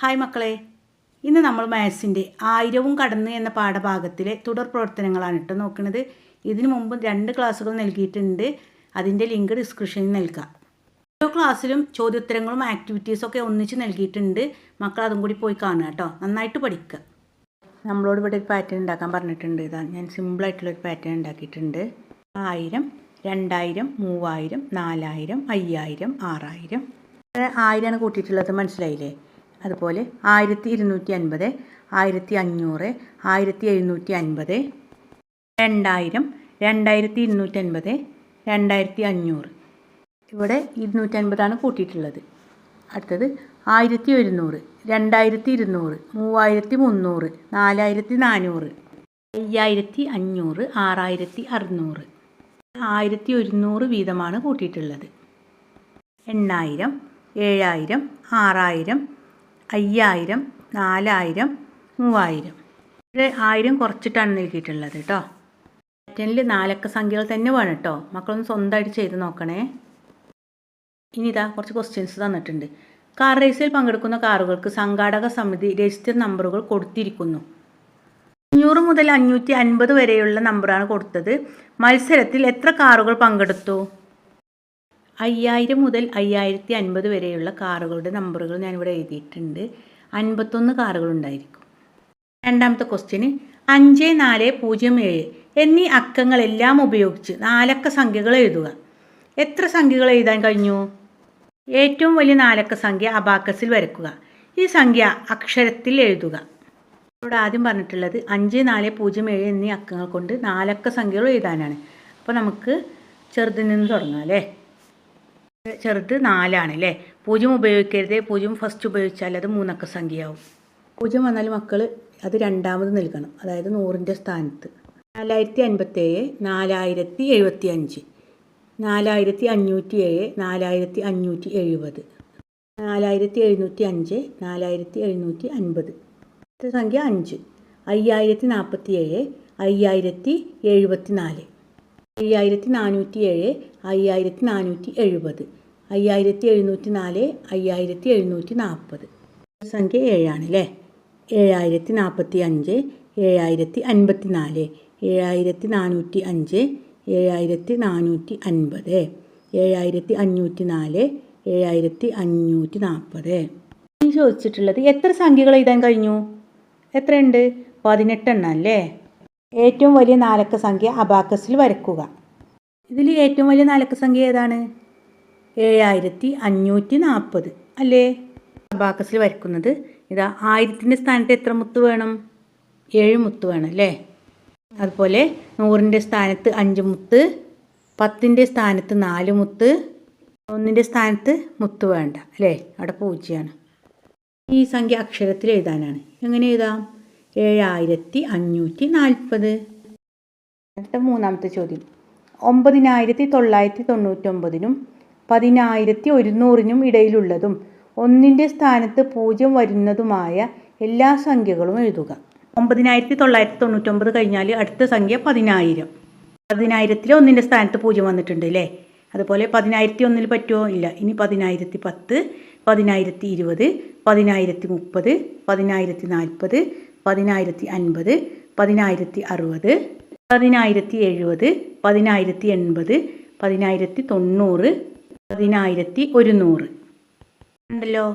Hi മക്കളെ. ഇന്ന് നമ്മൾ മാത്സിന്റെ ആയിരവും കടന്ന് എന്ന പാഠഭാഗത്തിലെ തുടർ പ്രവർത്തനങ്ങളാണ് കേട്ടോ നോക്കുന്നത് ഇതിനു മുമ്പ് രണ്ട് ക്ലാസ്സുകൾ നൽകിയിട്ടുണ്ട്. അതിന്റെ ലിങ്ക് ഡിസ്ക്രിപ്ഷനിൽ നൽകാം. ഓരോ ക്ലാസ്സിലും ചോദ്യോത്തരങ്ങളും ആക്ടിവിറ്റീസൊക്കെ ഒന്നിച്ച് നൽകിയിട്ടുണ്ട്. മക്കൾ അതും കൂടി പോയി കാണുക കേട്ടോ. നന്നായിട്ട് പഠിക്കുക. നമ്മളോട് ഇവിടെ ഒരു പാറ്റേൺ ഉണ്ടാക്കാൻ പറഞ്ഞിട്ടുണ്ട്. ഇതാ ഞാൻ സിമ്പിളായിട്ടുള്ളൊരു പാറ്റേൺ ഉണ്ടാക്കിയിട്ടുണ്ട്. ആയിരം രണ്ടായിരം മൂവായിരം നാലായിരം അയ്യായിരം ആറായിരം. ആയിരമാണ് കൂട്ടിയിട്ടുള്ളത്. മനസ്സിലായില്ലേ? അതുപോലെ ആയിരത്തി ഇരുന്നൂറ്റി അൻപത് ആയിരത്തി അഞ്ഞൂറ് ആയിരത്തി എഴുന്നൂറ്റി അൻപത് രണ്ടായിരം രണ്ടായിരത്തി ഇരുന്നൂറ്റി അൻപത് രണ്ടായിരത്തി അഞ്ഞൂറ് ഇവിടെ ഇരുന്നൂറ്റി അൻപതാണ് കൂട്ടിയിട്ടുള്ളത്. അടുത്തത് ആയിരത്തി ഒരുന്നൂറ് രണ്ടായിരത്തി ഇരുന്നൂറ് മൂവായിരത്തി മുന്നൂറ് നാലായിരത്തി നാനൂറ് അയ്യായിരത്തി അഞ്ഞൂറ് ആറായിരത്തി അറുന്നൂറ് ആയിരത്തി ഒരുന്നൂറ് വീതമാണ് കൂട്ടിയിട്ടുള്ളത്. എണ്ണായിരം ഏഴായിരം ആറായിരം അയ്യായിരം നാലായിരം മൂവായിരം. ഇവിടെ ആയിരം കുറച്ചിട്ടാണ് നൽകിയിട്ടുള്ളത് കേട്ടോ പാറ്റേണിൽ നാലക്ക സംഖ്യകൾ തന്നെ വേണം കേട്ടോ മക്കളൊന്ന് സ്വന്തമായിട്ട് ചെയ്ത് നോക്കണേ. ഇനി ഇതാ കുറച്ച് ക്വസ്റ്റ്യൻസ് തന്നിട്ടുണ്ട്. കാർ റേസിൽ പങ്കെടുക്കുന്ന കാറുകൾക്ക് സംഘാടക സമിതി രജിസ്റ്റർ നമ്പറുകൾ കൊടുത്തിരിക്കുന്നു. അഞ്ഞൂറ് മുതൽ അഞ്ഞൂറ്റി അൻപത് വരെയുള്ള നമ്പറാണ് കൊടുത്തത്. മത്സരത്തിൽ എത്ര കാറുകൾ പങ്കെടുത്തു? അയ്യായിരം മുതൽ അയ്യായിരത്തി അൻപത് വരെയുള്ള കാറുകളുടെ നമ്പറുകൾ ഞാനിവിടെ എഴുതിയിട്ടുണ്ട്. അൻപത്തൊന്ന് കാറുകളുണ്ടായിരിക്കും. രണ്ടാമത്തെ ക്വസ്റ്റ്യന് അഞ്ച് നാല് പൂജ്യം ഏഴ് എന്നീ അക്കങ്ങളെല്ലാം ഉപയോഗിച്ച് നാലക്ക സംഖ്യകൾ എഴുതുക. എത്ര സംഖ്യകൾ എഴുതാൻ കഴിഞ്ഞു? ഏറ്റവും വലിയ നാലക്ക സംഖ്യ അബാക്കസിൽ വരക്കുക ഈ സംഖ്യ അക്ഷരത്തിൽ എഴുതുക. ഇവിടെ ആദ്യം പറഞ്ഞിട്ടുള്ളത് അഞ്ച് നാല് പൂജ്യം ഏഴ് എന്നീ അക്കങ്ങൾ കൊണ്ട് നാലക്ക സംഖ്യകൾ എഴുതാനാണ്. അപ്പോൾ നമുക്ക് ചെറുതിൽ നിന്ന് തുടങ്ങാം അല്ലേ? ചെറുത് നാലാണ് അല്ലേ പൂജ്യം ഉപയോഗിക്കരുത് പൂജ്യം ഫസ്റ്റ് ഉപയോഗിച്ചാൽ അത് മൂന്നക്ക സംഖ്യയാവും. പൂജ്യം വന്നാൽ മക്കൾ അത് രണ്ടാമത് നൽകണം അതായത് നൂറിന്റെ സ്ഥാനത്ത്. നാലായിരത്തി അൻപത്തേഴ് നാലായിരത്തി എഴുപത്തി അഞ്ച് നാലായിരത്തി അഞ്ഞൂറ്റി ഏഴ് നാലായിരത്തി അഞ്ഞൂറ്റി എഴുപത് നാലായിരത്തി എഴുന്നൂറ്റി അഞ്ച് നാലായിരത്തി എഴുന്നൂറ്റി അൻപത് സംഖ്യ അഞ്ച്. അയ്യായിരത്തി നാൽപ്പത്തി ഏഴ് അയ്യായിരത്തി എഴുപത്തി നാല് അയ്യായിരത്തി നാനൂറ്റി ഏഴ് അയ്യായിരത്തി നാനൂറ്റി എഴുപത് അയ്യായിരത്തി എഴുന്നൂറ്റി നാല് അയ്യായിരത്തി എഴുന്നൂറ്റി നാൽപ്പത് സംഖ്യ ഏഴാണ് അല്ലേ ഏഴായിരത്തി നാൽപ്പത്തി അഞ്ച് ഏഴായിരത്തി അൻപത്തി നാല് ഏഴായിരത്തി നാനൂറ്റി അഞ്ച് ഏഴായിരത്തി നാനൂറ്റി അൻപത് ഏഴായിരത്തി അഞ്ഞൂറ്റി നാല് ഏഴായിരത്തി അഞ്ഞൂറ്റി നാൽപ്പത് ചോദിച്ചിട്ടുള്ളത് എത്ര സംഖ്യകൾ എഴുതാൻ കഴിഞ്ഞു? എത്രയുണ്ട്? പതിനെട്ടെണ്ണം അല്ലേ? ഏറ്റവും വലിയ നാലക്ക സംഖ്യ അബാക്കസിൽ വരയ്ക്കുക ഇതിൽ ഏറ്റവും വലിയ നാലക്ക സംഖ്യ ഏതാണ്? ഏഴായിരത്തി അഞ്ഞൂറ്റി നാൽപ്പത് അല്ലേ? അബാക്കസിൽ വരക്കുന്നത്. ഇതാ ആയിരത്തിന്റെ സ്ഥാനത്ത് എത്ര മുത്ത് വേണം? ഏഴ് മുത്ത് വേണം അല്ലേ? അതുപോലെ നൂറിന്റെ സ്ഥാനത്ത് അഞ്ച് മുത്ത് പത്തിന്റെ സ്ഥാനത്ത് നാല് മുത്ത് ഒന്നിന്റെ സ്ഥാനത്ത് മുത്ത് വേണ്ട അല്ലേ? അവിടെ പൂജ്യമാണ്. ഈ സംഖ്യ അക്ഷരത്തിൽ എഴുതാനാണ്. എങ്ങനെ എഴുതാം? ഏഴായിരത്തി അഞ്ഞൂറ്റി നാൽപ്പത് അടുത്ത മൂന്നാമത്തെ ചോദ്യം. ഒമ്പതിനായിരത്തി തൊള്ളായിരത്തി തൊണ്ണൂറ്റൊമ്പതിനും പതിനായിരത്തി ഒരുന്നൂറിനും ഇടയിലുള്ളതും ഒന്നിന്റെ സ്ഥാനത്ത് പൂജ്യം വരുന്നതുമായ എല്ലാ സംഖ്യകളും എഴുതുക. ഒമ്പതിനായിരത്തി തൊള്ളായിരത്തി തൊണ്ണൂറ്റൊമ്പത് കഴിഞ്ഞാൽ അടുത്ത സംഖ്യ പതിനായിരം. പതിനായിരത്തിൽ ഒന്നിന്റെ സ്ഥാനത്ത് പൂജ്യം വന്നിട്ടുണ്ട് അല്ലേ? അതുപോലെ പതിനായിരത്തി ഒന്നിൽ പറ്റുമോ ഇല്ല. ഇനി പതിനായിരത്തി പത്ത് പതിനായിരത്തി ഇരുപത് പതിനായിരത്തി മുപ്പത് പതിനായിരത്തി നാൽപ്പത് പതിനായിരത്തി അൻപത് പതിനായിരത്തി അറുപത് പതിനായിരത്തി എഴുപത് പതിനായിരത്തി എൺപത് പതിനായിരത്തി തൊണ്ണൂറ് പതിനായിരത്തി ഒരുന്നൂറ് ഉണ്ടല്ലോ.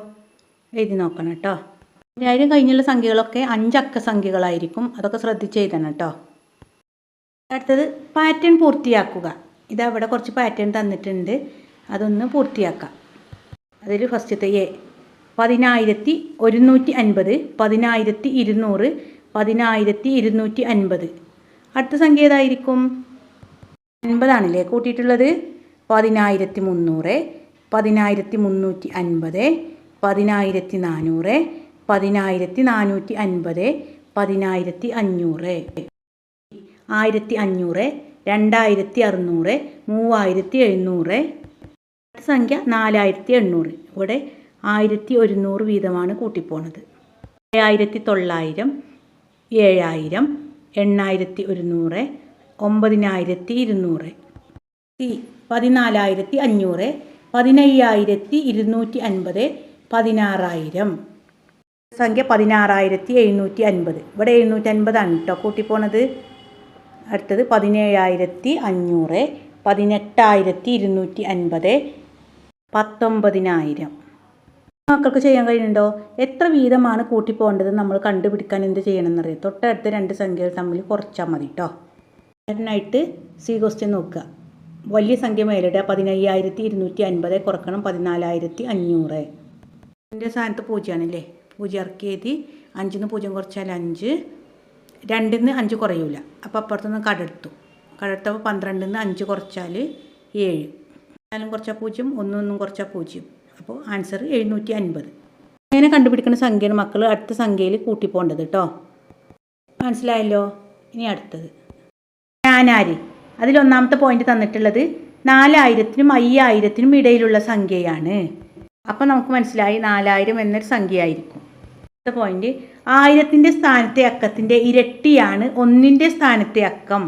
എഴുതി നോക്കണം കേട്ടോ പതിനായിരം കഴിഞ്ഞുള്ള സംഖ്യകളൊക്കെ അഞ്ചക്ക സംഖ്യകളായിരിക്കും. അതൊക്കെ ശ്രദ്ധിച്ച് എഴുതണം കേട്ടോ അടുത്തത് പാറ്റേൺ പൂർത്തിയാക്കുക. ഇതാ ഇവിടെ കുറച്ച് പാറ്റേൺ തന്നിട്ടുണ്ട്. അതൊന്ന് പൂർത്തിയാക്കാം. അതിൽ ഫസ്റ്റത്തെ എ പതിനായിരത്തി ഒരുന്നൂറ്റി അൻപത് പതിനായിരത്തി ഇരുന്നൂറ് പതിനായിരത്തി ഇരുന്നൂറ്റി അൻപത്. അടുത്ത സംഖ്യ ഏതായിരിക്കും? അൻപതാണല്ലേ കൂട്ടിയിട്ടുള്ളത്. പതിനായിരത്തി മുന്നൂറ് പതിനായിരത്തി മുന്നൂറ്റി അൻപത് പതിനായിരത്തി നാനൂറ് പതിനായിരത്തി നാനൂറ്റി അൻപത് പതിനായിരത്തി അഞ്ഞൂറ്. ആയിരത്തി അഞ്ഞൂറ് രണ്ടായിരത്തി അറുന്നൂറ് മൂവായിരത്തി എഴുന്നൂറ്. സംഖ്യ നാലായിരത്തി എണ്ണൂറ്. ഇവിടെ ആയിരത്തി ഒരുന്നൂറ് വീതമാണ് കൂട്ടിപ്പോണത്. ഏഴായിരത്തി തൊള്ളായിരം ഏഴായിരം എണ്ണായിരത്തി ഒരുന്നൂറ് ഒമ്പതിനായിരത്തി ഇരുന്നൂറ് സി പതിനാലായിരത്തി അഞ്ഞൂറ് പതിനയ്യായിരത്തി ഇരുന്നൂറ്റി അൻപത് പതിനാറായിരം. സംഖ്യ പതിനാറായിരത്തി എഴുന്നൂറ്റി അൻപത് ഇവിടെ എഴുന്നൂറ്റി അൻപതാണ് കേട്ടോ കൂട്ടിപ്പോണത്. അടുത്തത് പതിനേഴായിരത്തി അഞ്ഞൂറ് പതിനെട്ടായിരത്തി ഇരുന്നൂറ്റി അൻപത് പത്തൊമ്പതിനായിരം. മക്കൾക്ക് ചെയ്യാൻ കഴിയുന്നുണ്ടോ? എത്ര വീതമാണ് കൂട്ടിപ്പോകേണ്ടത് നമ്മൾ കണ്ടുപിടിക്കാൻ എന്ത് ചെയ്യണമെന്നറിയാം? തൊട്ടടുത്ത് രണ്ട് സംഖ്യകൾ തമ്മിൽ കുറച്ചാൽ മതി കേട്ടോ അതിനായിട്ട് സി ക്വസ്റ്റ്യൻ നോക്കുക. വലിയ സംഖ്യ മേലിടുക പതിനയ്യായിരത്തി ഇരുന്നൂറ്റി അൻപത് കുറക്കണം പതിനാലായിരത്തി അഞ്ഞൂറ് എന്റെ സ്ഥാനത്ത് പൂജ്യമാണല്ലേ? പൂജ്യം ഇറക്കി എഴുതി അഞ്ചിൽ നിന്ന് പൂജ്യം കുറച്ചാൽ അഞ്ച്. രണ്ടിൽ നിന്ന് അഞ്ച് കുറയൂല. അപ്പോൾ അപ്പുറത്തുനിന്ന് കടെടുത്തു. കടെടുത്തപ്പോൾ പന്ത്രണ്ടിൽ നിന്ന് അഞ്ച് കുറച്ചാൽ ഏഴ്. നാലും കുറച്ചാൽ പൂജ്യം ഒന്നും കുറച്ചാൽ പൂജ്യം. അപ്പോൾ ആൻസർ എഴുന്നൂറ്റി അൻപത് ഇങ്ങനെ കണ്ടുപിടിക്കുന്ന സംഖ്യയാണ് മക്കൾ അടുത്ത സംഖ്യയിൽ കൂട്ടിപ്പോണ്ടത് കേട്ടോ മനസ്സിലായല്ലോ? ഇനി അടുത്തത്. ഞാനാര്? അതിലൊന്നാമത്തെ പോയിന്റ് തന്നിട്ടുള്ളത് നാലായിരത്തിനും അയ്യായിരത്തിനും ഇടയിലുള്ള സംഖ്യയാണ്. അപ്പോൾ നമുക്ക് മനസ്സിലായി നാലായിരം എന്നൊരു സംഖ്യയായിരിക്കും. അടുത്ത പോയിന്റ് ആയിരത്തിന്റെ സ്ഥാനത്തെ അക്കത്തിന്റെ ഇരട്ടിയാണ് ഒന്നിന്റെ സ്ഥാനത്തെ അക്കം.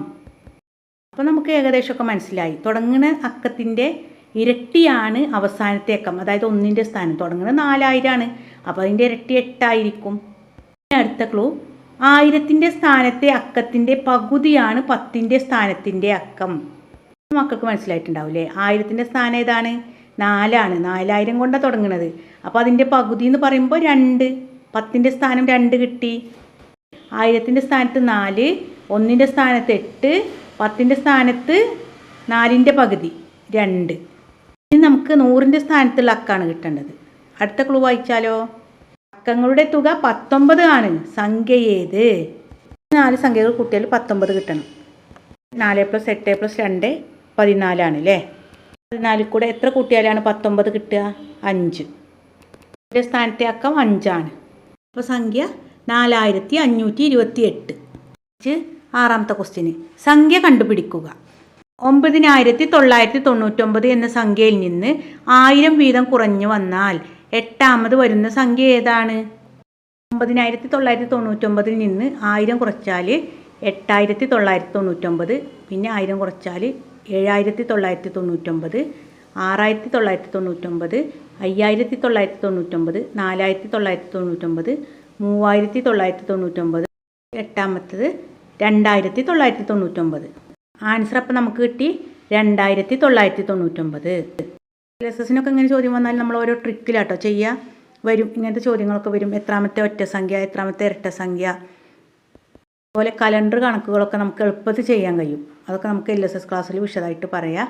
അപ്പോൾ നമുക്ക് ഏകദേശമൊക്കെ മനസ്സിലായി. തുടങ്ങുന്ന അക്കത്തിന്റെ ഇരട്ടിയാണ് അവസാനത്തെ അക്കം. അതായത് ഒന്നിന്റെ സ്ഥാനം തുടങ്ങുന്നത് നാലായിരമാണ് അപ്പോൾ അതിന്റെ ഇരട്ടി എട്ടായിരിക്കും. അടുത്ത ക്ലൂ ആയിരത്തിന്റെ സ്ഥാനത്തെ അക്കത്തിന്റെ പകുതിയാണ് പത്തിന്റെ സ്ഥാനത്തിന്റെ അക്കം. മക്കൾക്ക് മനസ്സിലായിട്ടുണ്ടാവില്ലേ? ആയിരത്തിന്റെ സ്ഥാനം ഏതാണ്? നാലാണ്. നാലായിരം കൊണ്ടാണ് തുടങ്ങുന്നത്. അപ്പോൾ അതിന്റെ പകുതി എന്ന് പറയുമ്പോൾ രണ്ട്. പത്തിന്റെ സ്ഥാനം രണ്ട് കിട്ടി. ആയിരത്തിന്റെ സ്ഥാനത്ത് നാല് ഒന്നിന്റെ സ്ഥാനത്ത് എട്ട് പത്തിന്റെ സ്ഥാനത്ത് നാലിന്റെ പകുതി രണ്ട്. ഇനി നമുക്ക് നൂറിന്റെ സ്ഥാനത്തുള്ള അക്കാണ് കിട്ടേണ്ടത്. അടുത്ത ക്ലൂ വായിച്ചാലോ? അക്കങ്ങളുടെ തുക പത്തൊമ്പത് ആണ്. സംഖ്യ ഏത്? നാല് സംഖ്യകൾ കൂട്ടിയാൽ പത്തൊമ്പത് കിട്ടണം. നാല് പ്ലസ് എട്ട് പ്ലസ് രണ്ട് പതിനാലാണ് അല്ലേ പതിനാലിൽ കൂടെ എത്ര കൂട്ടിയാലാണ് പത്തൊമ്പത് കിട്ടുക? അഞ്ച്. എന്റെ സ്ഥാനത്തെ അക്കം അഞ്ചാണ്. അപ്പോൾ സംഖ്യ നാലായിരത്തി അഞ്ഞൂറ്റി ഇരുപത്തി എട്ട് ആറാമത്തെ ക്വസ്റ്റ്യന് സംഖ്യ കണ്ടുപിടിക്കുക. ഒമ്പതിനായിരത്തി തൊള്ളായിരത്തി തൊണ്ണൂറ്റൊമ്പത് എന്ന സംഖ്യയിൽ നിന്ന് ആയിരം വീതം കുറഞ്ഞു വന്നാൽ എട്ടാമത് വരുന്ന സംഖ്യ ഏതാണ്? ഒമ്പതിനായിരത്തി തൊള്ളായിരത്തി തൊണ്ണൂറ്റൊമ്പതിൽ നിന്ന് ആയിരം കുറച്ചാൽ എട്ടായിരത്തി തൊള്ളായിരത്തി തൊണ്ണൂറ്റൊമ്പത് പിന്നെ ആയിരം കുറച്ചാൽ ഏഴായിരത്തി തൊള്ളായിരത്തി തൊണ്ണൂറ്റൊമ്പത് ആറായിരത്തി തൊള്ളായിരത്തി തൊണ്ണൂറ്റൊമ്പത് അയ്യായിരത്തി തൊള്ളായിരത്തി തൊണ്ണൂറ്റൊമ്പത് നാലായിരത്തി തൊള്ളായിരത്തി തൊണ്ണൂറ്റൊമ്പത് മൂവായിരത്തി തൊള്ളായിരത്തി തൊണ്ണൂറ്റൊമ്പത് എട്ടാമത്തത് രണ്ടായിരത്തി തൊള്ളായിരത്തി തൊണ്ണൂറ്റൊമ്പത് ആൻസർ അപ്പം നമുക്ക് കിട്ടി രണ്ടായിരത്തി തൊള്ളായിരത്തി തൊണ്ണൂറ്റൊമ്പത് എസ് എസിനൊക്കെ ഇങ്ങനെ ചോദ്യം വന്നാൽ നമ്മൾ ഓരോ ട്രിക്കിലാട്ടോ ചെയ്യുക വരും ഇങ്ങനത്തെ ചോദ്യങ്ങളൊക്കെ വരും. എത്രാമത്തെ ഒറ്റ സംഖ്യ എത്രാമത്തെ ഇരട്ട സംഖ്യ. അതുപോലെ കലണ്ടർ കണക്കുകളൊക്കെ നമുക്ക് എളുപ്പത്തിൽ ചെയ്യാൻ കഴിയും. അതൊക്കെ നമുക്ക് എൽ എസ് എസ് ക്ലാസ്സിൽ വിശദമായിട്ട് പറയാം.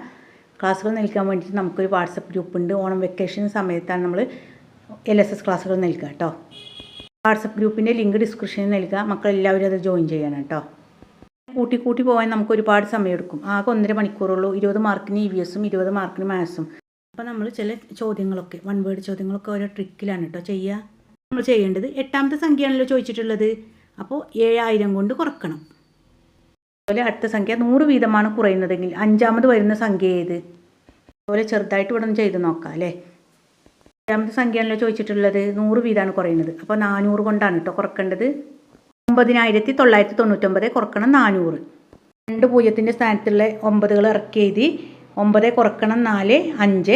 ക്ലാസ്സുകൾ നിൽക്കാൻ വേണ്ടിയിട്ട് നമുക്കൊരു വാട്സപ്പ് ഗ്രൂപ്പ് ഉണ്ട്. ഓണം വെക്കേഷൻ സമയത്താണ് നമ്മൾ എൽ എസ് എസ് ക്ലാസ്സുകൾ നൽകുക കേട്ടോ വാട്സപ്പ് ഗ്രൂപ്പിന്റെ ലിങ്ക് ഡിസ്ക്രിപ്ഷനിൽ നൽകുക മക്കളെല്ലാവരും അത് ജോയിൻ ചെയ്യണം കേട്ടോ കൂട്ടി കൂട്ടി പോകാൻ നമുക്ക് ഒരുപാട് സമയമെടുക്കും. ആകെ ഒന്നര മണിക്കൂറുള്ളൂ. ഇരുപത് മാർക്കിന് ഇ വി എസും ഇരുപത് മാർക്കിന് മാത്സും അപ്പോൾ നമ്മൾ ചില ചോദ്യങ്ങളൊക്കെ വൺ വേർഡ് ചോദ്യങ്ങളൊക്കെ ഓരോ ട്രിക്കിലാണ് കേട്ടോ ചെയ്യുക നമ്മൾ ചെയ്യേണ്ടത് എട്ടാമത്തെ സംഖ്യയാണല്ലോ ചോദിച്ചിട്ടുള്ളത്. അപ്പോൾ ഏഴായിരം കൊണ്ട് കുറക്കണം. അതുപോലെ അടുത്ത സംഖ്യ നൂറ് വീതമാണ് കുറയുന്നതെങ്കിൽ അഞ്ചാമത് വരുന്ന സംഖ്യ ഏത്? അതുപോലെ ചെറുതായിട്ട് ഇവിടെ ഒന്ന് ചെയ്ത് നോക്കാം അല്ലേ? അഞ്ചാമത്തെ സംഖ്യയാണല്ലോ ചോദിച്ചിട്ടുള്ളത്. നൂറ് വീതമാണ് കുറയുന്നത്. അപ്പോൾ നാനൂറ് കൊണ്ടാണ് കേട്ടോ കുറക്കേണ്ടത്. ഒമ്പതിനായിരത്തി തൊള്ളായിരത്തി തൊണ്ണൂറ്റൊമ്പത് കുറക്കണം നാനൂറ്. രണ്ട് പൂജ്യത്തിന്റെ സ്ഥാനത്തുള്ള ഒമ്പതുകൾ ഇറക്കി എഴുതി ഒമ്പത് കുറക്കണം നാല് അഞ്ച്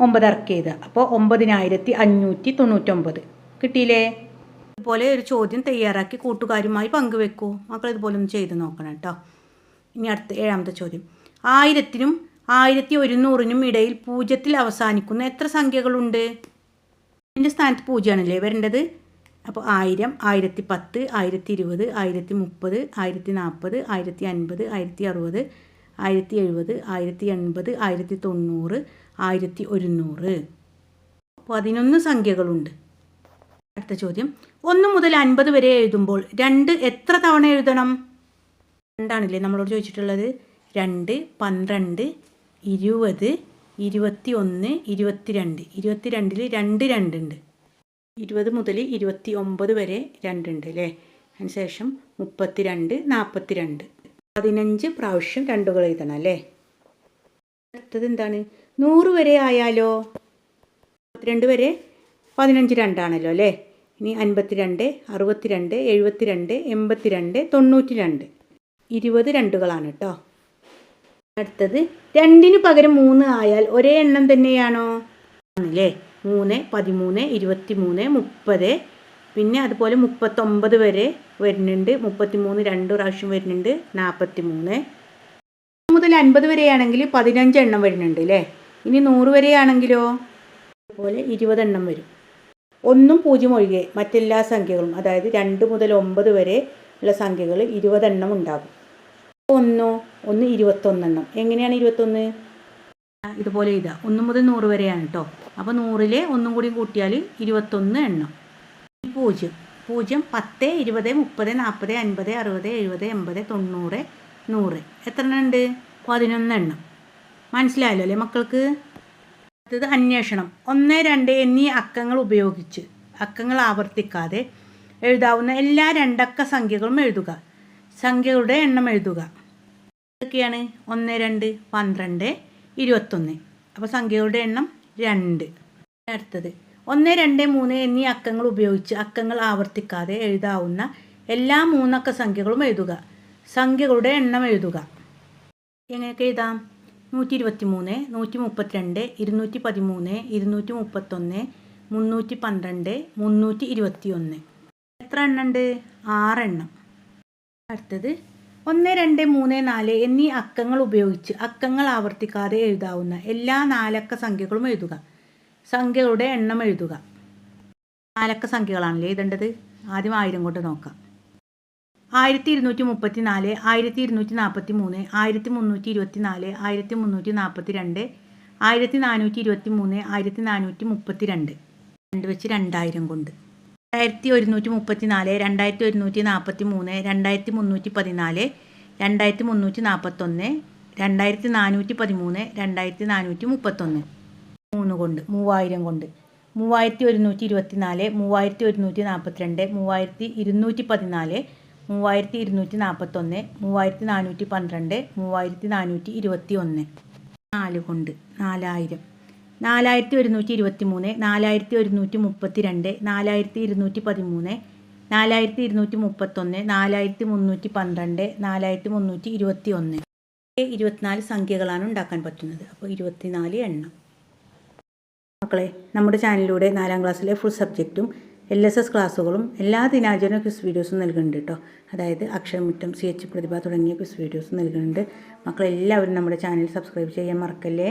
ഒമ്പത് ഇറക്കി എഴുതുക. അപ്പോൾ ഒമ്പതിനായിരത്തി അഞ്ഞൂറ്റി തൊണ്ണൂറ്റൊമ്പത് കിട്ടിയില്ലേ? ഇതുപോലെ ഒരു ചോദ്യം തയ്യാറാക്കി കൂട്ടുകാരുമായി പങ്കുവെക്കൂ. മക്കൾ ഇതുപോലെ ഒന്ന് ചെയ്ത് നോക്കണം കേട്ടോ. ഇനി അടുത്ത ഏഴാമത്തെ ചോദ്യം. ആയിരത്തിനും ആയിരത്തി ഒരുന്നൂറിനും ഇടയിൽ പൂജ്യത്തിൽ അവസാനിക്കുന്ന എത്ര സംഖ്യകളുണ്ട്? ഇതിന്റെ സ്ഥാനത്ത് പൂജ്യമാണല്ലേ വരേണ്ടത്? അപ്പോൾ ആയിരം ആയിരത്തി പത്ത് ആയിരത്തി ഇരുപത് ആയിരത്തി മുപ്പത് ആയിരത്തി നാൽപ്പത് ആയിരത്തി അൻപത് ആയിരത്തി അറുപത് ആയിരത്തി എഴുപത് ആയിരത്തി എൺപത് ആയിരത്തി തൊണ്ണൂറ് ആയിരത്തി ഒരുന്നൂറ് പതിനൊന്ന് സംഖ്യകളുണ്ട്. അടുത്ത ചോദ്യം. ഒന്ന് മുതൽ അൻപത് വരെ എഴുതുമ്പോൾ രണ്ട് എത്ര തവണ എഴുതണം? രണ്ടാണല്ലേ നമ്മളോട് ചോദിച്ചിട്ടുള്ളത്. രണ്ട് പന്ത്രണ്ട് ഇരുപത് ഇരുപത്തി ഒന്ന് ഇരുപത്തിരണ്ട്. ഇരുപത്തിരണ്ടിൽ രണ്ട് രണ്ടുണ്ട് ഇരുപത് മുതൽ ഇരുപത്തി ഒമ്പത് വരെ രണ്ടുണ്ട് അല്ലേ അതിനുശേഷം മുപ്പത്തി രണ്ട് നാൽപ്പത്തി രണ്ട് പതിനഞ്ച് പ്രാവശ്യം രണ്ടുകൾ എഴുതണം അല്ലേ അടുത്തത് എന്താണ്? നൂറ് വരെ ആയാലോ? മുപ്പത്തിരണ്ട് വരെ പതിനഞ്ച് രണ്ടാണല്ലോ അല്ലേ ഇനി അൻപത്തിരണ്ട് അറുപത്തിരണ്ട് എഴുപത്തിരണ്ട് എൺപത്തിരണ്ട് തൊണ്ണൂറ്റി രണ്ട് ഇരുപത് രണ്ടുകളാണ് കേട്ടോ അടുത്തത് രണ്ടിന് പകരം മൂന്ന് ആയാൽ ഒരേ എണ്ണം തന്നെയാണോ? ആണല്ലേ മൂന്ന് പതിമൂന്ന് ഇരുപത്തി മൂന്ന് മുപ്പത്. പിന്നെ അതുപോലെ മുപ്പത്തൊമ്പത് വരെ വരുന്നുണ്ട്. മുപ്പത്തി മൂന്ന് രണ്ട് പ്രാവശ്യം വരുന്നുണ്ട്. നാൽപ്പത്തി മൂന്ന് മുതൽ അൻപത് വരെയാണെങ്കിൽ പതിനഞ്ച് എണ്ണം വരുന്നുണ്ട് അല്ലേ ഇനി നൂറ് വരെയാണെങ്കിലോ? അതുപോലെ ഇരുപതെണ്ണം വരും. ഒന്നും പൂജ്യം ഒഴികെ മറ്റെല്ലാ സംഖ്യകളും അതായത് രണ്ട് മുതൽ ഒമ്പത് വരെ ഉള്ള സംഖ്യകൾ ഇരുപതെണ്ണം ഉണ്ടാകും. ഒന്നോ ഒന്ന് ഇരുപത്തൊന്നെണ്ണം. എങ്ങനെയാണ് ഇരുപത്തൊന്ന്? ഇതുപോലെ ഇതാ ഒന്ന് മുതൽ നൂറ് വരെയാണ് കേട്ടോ അപ്പോൾ നൂറിൽ ഒന്നും കൂടി കൂട്ടിയാൽ ഇരുപത്തൊന്ന് എണ്ണം. പൂജ്യം. പൂജ്യം പത്ത് ഇരുപത് മുപ്പത് നാൽപ്പത് അൻപത് അറുപത് എഴുപത് എൺപത് തൊണ്ണൂറ് നൂറ്. എത്ര എണ്ണം ഉണ്ട്? പതിനൊന്ന് എണ്ണം. മനസ്സിലായല്ലോ അല്ലേ മക്കൾക്ക്? അടുത്തത് അന്വേഷണം. ഒന്ന് രണ്ട് എന്നീ അക്കങ്ങൾ ഉപയോഗിച്ച് അക്കങ്ങൾ ആവർത്തിക്കാതെ എഴുതാവുന്ന എല്ലാ രണ്ടക്ക സംഖ്യകളും എഴുതുക. സംഖ്യകളുടെ എണ്ണം എഴുതുക. ഇതൊക്കെയാണ്. ഒന്ന് രണ്ട് പന്ത്രണ്ട് ഇരുപത്തൊന്ന്. അപ്പോൾ സംഖ്യകളുടെ എണ്ണം രണ്ട്. അടുത്തത്. ഒന്ന് രണ്ട് മൂന്ന് എന്നീ അക്കങ്ങൾ ഉപയോഗിച്ച് അക്കങ്ങൾ ആവർത്തിക്കാതെ എഴുതാവുന്ന എല്ലാ മൂന്നക്ക സംഖ്യകളും എഴുതുക. സംഖ്യകളുടെ എണ്ണം എഴുതുക. എങ്ങനെയൊക്കെ എഴുതാം? നൂറ്റി ഇരുപത്തി മൂന്ന് നൂറ്റി മുപ്പത്തിരണ്ട് ഇരുന്നൂറ്റി പതിമൂന്ന് ഇരുന്നൂറ്റി മുപ്പത്തൊന്ന് മുന്നൂറ്റി പന്ത്രണ്ട് മുന്നൂറ്റി ഇരുപത്തി ഒന്ന് എത്ര എണ്ണം ഉണ്ട്? ആറെണ്ണം. അടുത്തത്. ഒന്ന് രണ്ട് മൂന്ന് നാല് എന്നീ അക്കങ്ങൾ ഉപയോഗിച്ച് അക്കങ്ങൾ ആവർത്തിക്കാതെ എഴുതാവുന്ന എല്ലാ നാലക്ക സംഖ്യകളും എഴുതുക. സംഖ്യകളുടെ എണ്ണം എഴുതുക. നാലക്ക സംഖ്യകളാണല്ലേ എഴുതേണ്ടത്? ആദ്യം ആയിരം കൊണ്ട് നോക്കാം. ആയിരത്തി ഇരുന്നൂറ്റി മുപ്പത്തി നാല് ആയിരത്തി ഇരുന്നൂറ്റി നാൽപ്പത്തി മൂന്ന് ആയിരത്തി മുന്നൂറ്റി ഇരുപത്തി നാല് ആയിരത്തി മുന്നൂറ്റി നാൽപ്പത്തി രണ്ട് ആയിരത്തി നാനൂറ്റി ഇരുപത്തി മൂന്ന് ആയിരത്തി നാനൂറ്റി മുപ്പത്തി രണ്ട് രണ്ട് വെച്ച് രണ്ടായിരം കൊണ്ട്. രണ്ടായിരത്തി ഒരുന്നൂറ്റി മുപ്പത്തി നാല് രണ്ടായിരത്തി ഒരുന്നൂറ്റി നാൽപ്പത്തി മൂന്ന് രണ്ടായിരത്തി മുന്നൂറ്റി പതിനാല് രണ്ടായിരത്തി മുന്നൂറ്റി നാൽപ്പത്തൊന്ന് രണ്ടായിരത്തി നാനൂറ്റി പതിമൂന്ന് രണ്ടായിരത്തി നാനൂറ്റി മുപ്പത്തൊന്ന് മൂന്ന് കൊണ്ട് മൂവായിരം കൊണ്ട്. മൂവായിരത്തി ഒരുന്നൂറ്റി ഇരുപത്തി നാല് മൂവായിരത്തി ഒരുന്നൂറ്റി നാൽപ്പത്തിരണ്ട് മൂവായിരത്തി ഇരുന്നൂറ്റി പതിനാല് മൂവായിരത്തി ഇരുന്നൂറ്റി നാൽപ്പത്തൊന്ന് മൂവായിരത്തി നാനൂറ്റി പന്ത്രണ്ട് മൂവായിരത്തി നാനൂറ്റി ഇരുപത്തി ഒന്ന് നാല് കൊണ്ട് നാലായിരം. നാലായിരത്തി ഒരുന്നൂറ്റി ഇരുപത്തി മൂന്ന് നാലായിരത്തി ഒരുന്നൂറ്റി മുപ്പത്തി രണ്ട് നാലായിരത്തി ഇരുന്നൂറ്റി പതിമൂന്ന് നാലായിരത്തി ഇരുന്നൂറ്റി മുപ്പത്തൊന്ന് നാലായിരത്തി മുന്നൂറ്റി പന്ത്രണ്ട് നാലായിരത്തി മുന്നൂറ്റി ഇരുപത്തി ഒന്ന് ഇരുപത്തിനാല് സംഖ്യകളാണ് ഉണ്ടാക്കാൻ പറ്റുന്നത്. അപ്പോൾ ഇരുപത്തിനാല് എണ്ണം. മക്കളെ നമ്മുടെ ചാനലിലൂടെ നാലാം ക്ലാസ്സിലെ ഫുൾ സബ്ജക്റ്റും എൽ എസ് എസ് ക്ലാസ്സുകളും എല്ലാ ദിനാചരണ ക്വിസ് വീഡിയോസും നൽകുന്നുണ്ട് കേട്ടോ അതായത് അക്ഷരമുറ്റം സി എച്ച് പ്രതിഭ തുടങ്ങിയ ക്വിസ് വീഡിയോസും നൽകുന്നുണ്ട്. മക്കളെല്ലാവരും നമ്മുടെ ചാനൽ സബ്സ്ക്രൈബ് ചെയ്യാൻ മറക്കല്ലേ?